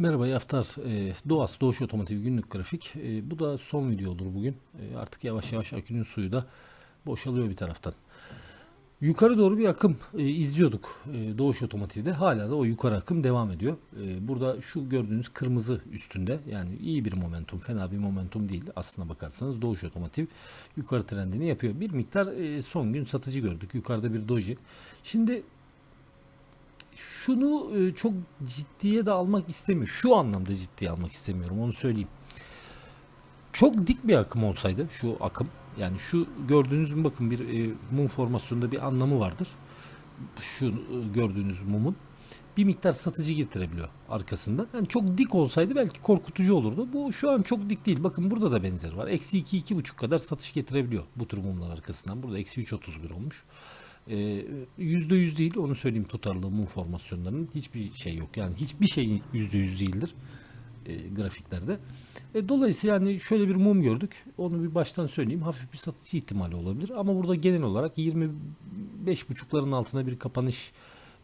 Merhaba iyi haftalar. Ee, Doğas Doğuş Otomotiv günlük grafik. Ee, bu da son video olur bugün. Ee, artık yavaş yavaş akünün suyu da boşalıyor bir taraftan. Yukarı doğru bir akım e, izliyorduk e, Doğuş Otomotiv'de. Hala da o yukarı akım devam ediyor. Burada şu gördüğünüz kırmızı üstünde yani iyi bir momentum, fena bir momentum değil. Aslına bakarsanız Doğuş Otomotiv yukarı trendini yapıyor. Bir miktar e, son gün satıcı gördük. Yukarıda bir doji. Şimdi şunu e, çok ciddiye de almak istemiyorum. Şu anlamda ciddiye almak istemiyorum onu söyleyeyim. Çok dik bir akım olsaydı şu akım yani şu gördüğünüz bakın bir e, mum formasyonunda bir anlamı vardır. Şu e, gördüğünüz mumun bir miktar satıcı getirebiliyor arkasından. Yani çok dik olsaydı belki korkutucu olurdu. Bu şu an çok dik değil. Bakın burada da benzer var. Eksi 2 iki, buçuk kadar satış getirebiliyor bu tür mumlar arkasından. Burada eksi 3.31 olmuş. Ee, yüzde yüz değil onu söyleyeyim tutarlı mum formasyonlarının hiçbir şey yok. Yani hiçbir şey yüzde yüz değildir e, grafiklerde. E, dolayısıyla yani şöyle bir mum gördük. Onu bir baştan söyleyeyim. Hafif bir satıcı ihtimali olabilir. Ama burada genel olarak 25 buçukların altına bir kapanış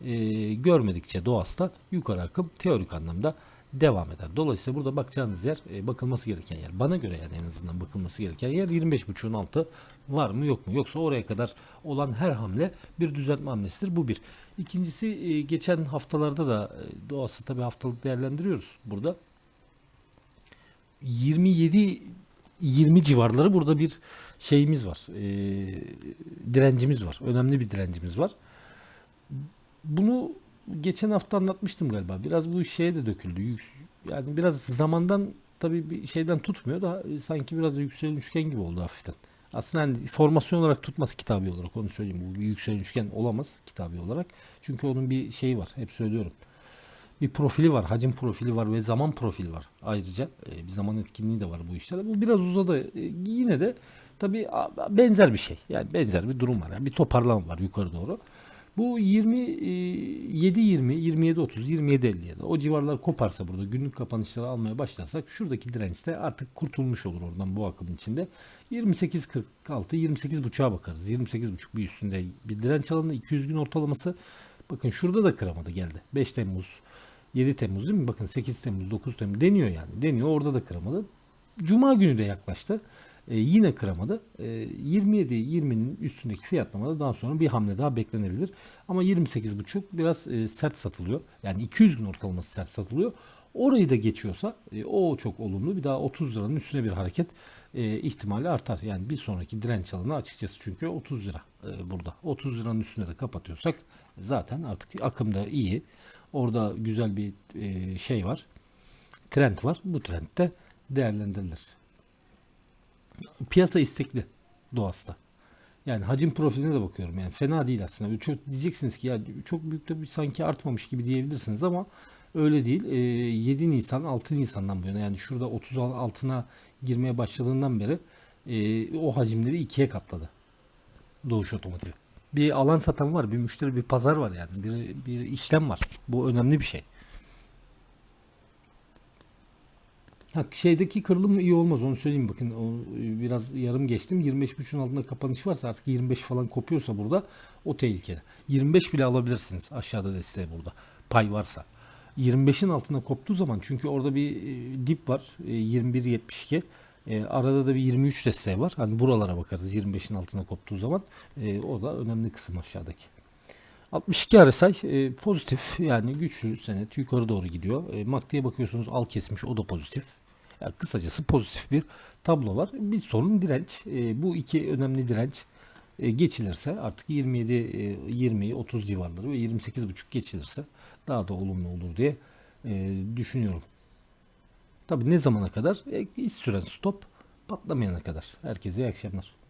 e, görmedikçe doğasta yukarı akım teorik anlamda devam eder. Dolayısıyla burada bakacağınız yer e, bakılması gereken yer. Bana göre yani en azından bakılması gereken yer 25.5'un altı var mı yok mu? Yoksa oraya kadar olan her hamle bir düzeltme hamlesidir. Bu bir. İkincisi e, geçen haftalarda da e, doğası tabi haftalık değerlendiriyoruz burada. 27 20 civarları burada bir şeyimiz var. E, direncimiz var. Önemli bir direncimiz var. Bunu geçen hafta anlatmıştım galiba. Biraz bu şeye de döküldü. Yani biraz zamandan tabii bir şeyden tutmuyor da e, sanki biraz da yükselen üçgen gibi oldu hafiften. Aslında hani formasyon olarak tutmaz kitabi olarak onu söyleyeyim. Bu bir yükselen üçgen olamaz kitabi olarak. Çünkü onun bir şeyi var. Hep söylüyorum. Bir profili var. Hacim profili var ve zaman profili var. Ayrıca e, bir zaman etkinliği de var bu işlerde. Bu biraz uzadı. E, yine de tabii benzer bir şey. Yani benzer bir durum var. Yani bir toparlama var yukarı doğru. Bu 27 20 27 30 27 50 ya da o civarlar koparsa burada günlük kapanışları almaya başlarsak şuradaki dirençte artık kurtulmuş olur oradan bu akımın içinde. 28 46 28 buçuğa bakarız. 28 buçuk bir üstünde bir direnç alanı 200 gün ortalaması. Bakın şurada da kıramadı geldi. 5 Temmuz 7 Temmuz değil mi? Bakın 8 Temmuz 9 Temmuz deniyor yani. Deniyor orada da kıramadı. Cuma günü de yaklaştı. E, yine kıramadı. E, 27-20'nin üstündeki fiyatlamada daha sonra bir hamle daha beklenebilir. Ama 28,5 biraz e, sert satılıyor. Yani 200 gün ortalaması sert satılıyor. Orayı da geçiyorsa e, o çok olumlu. Bir daha 30 liranın üstüne bir hareket e, ihtimali artar. Yani bir sonraki direnç alanı açıkçası çünkü 30 lira e, burada. 30 liranın üstüne de kapatıyorsak zaten artık akım da iyi. Orada güzel bir e, şey var. Trend var. Bu trend de değerlendirilir piyasa istekli doğasta. Yani hacim profiline de bakıyorum. Yani fena değil aslında. Çok diyeceksiniz ki ya çok büyük de bir sanki artmamış gibi diyebilirsiniz ama öyle değil. E, 7 Nisan 6 Nisan'dan bu yana yani şurada 30 altına girmeye başladığından beri e, o hacimleri ikiye katladı. Doğuş Otomotiv. Bir alan satan var, bir müşteri, bir pazar var yani. Bir, bir işlem var. Bu önemli bir şey. Ha, şeydeki kırılım iyi olmaz onu söyleyeyim. Bakın o, e, biraz yarım geçtim. 25.5'ün altında kapanış varsa artık 25 falan kopuyorsa burada o tehlikeli. 25 bile alabilirsiniz aşağıda desteği burada. Pay varsa. 25'in altına koptuğu zaman çünkü orada bir e, dip var e, 21.72 e, arada da bir 23 desteği var. Hani buralara bakarız 25'in altına koptuğu zaman. E, o da önemli kısım aşağıdaki. 62 RSI e, pozitif. Yani güçlü senet yukarı doğru gidiyor. E, MACD'ye bakıyorsunuz al kesmiş o da pozitif. Yani kısacası pozitif bir tablo var. Bir sorun direnç. E, bu iki önemli direnç e, geçilirse artık 27 e, 20 30 civarları ve 28,5 geçilirse daha da olumlu olur diye e, düşünüyorum. Tabii ne zamana kadar? E, iş süren stop patlamayana kadar. Herkese iyi akşamlar.